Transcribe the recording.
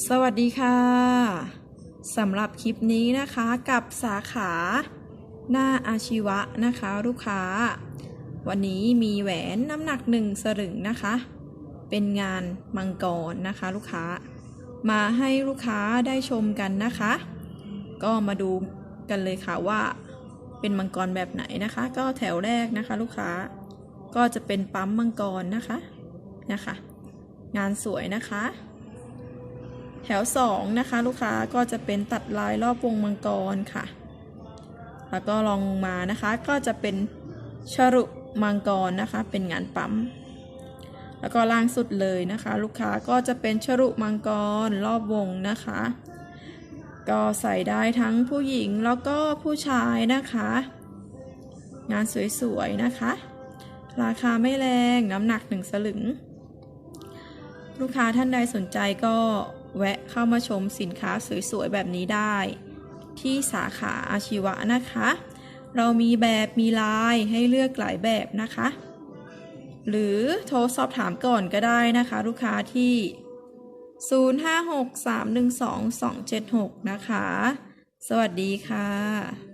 สวัสดีค่ะสำหรับคลิปนี้นะคะกับสาขาหน้าอาชีวะนะคะลูกค้า วันนี้มีแหวนน้ำหนักหนึ่งสลึงนะคะ เป็นงานมังกรนะคะลูกค้า มาให้ลูกค้าได้ชมกันนะคะ ก็มาดูกันเลยค่ะว่าเป็นมังกรแบบไหนนะคะ ก็แถวแรกนะคะลูกค้าก็จะเป็นปั๊มมังกรนะคะนะคะ งานสวยนะคะ แถวสองนะคะ ลูกค้าก็จะเป็นตัดลายรอบวงมังกรค่ะ แล้วก็ลองลงมานะคะ ก็จะเป็นชรุมังกรนะคะ เป็นงานปั๊ม แล้วก็ล่างสุดเลยนะคะ ลูกค้าก็จะเป็นชรุมังกรรอบวงนะคะ ก็ใส่ได้ทั้งผู้หญิงแล้วก็ผู้ชายนะคะ งานสวยๆนะคะ ราคาไม่แรงน้ำหนักหนึ่งสลึง ลูกค้าท่านใดสนใจก็แวะเข้ามาชมสินค้าสวยๆ แบบนี้ได้ ที่สาขาอาชีวะนะคะ เรามีแบบมีลายให้เลือกหลายแบบนะคะ หรือโทรสอบถามก่อนก็ได้นะคะ ลูกค้าที่ 056-312-276 นะคะ สวัสดีค่ะ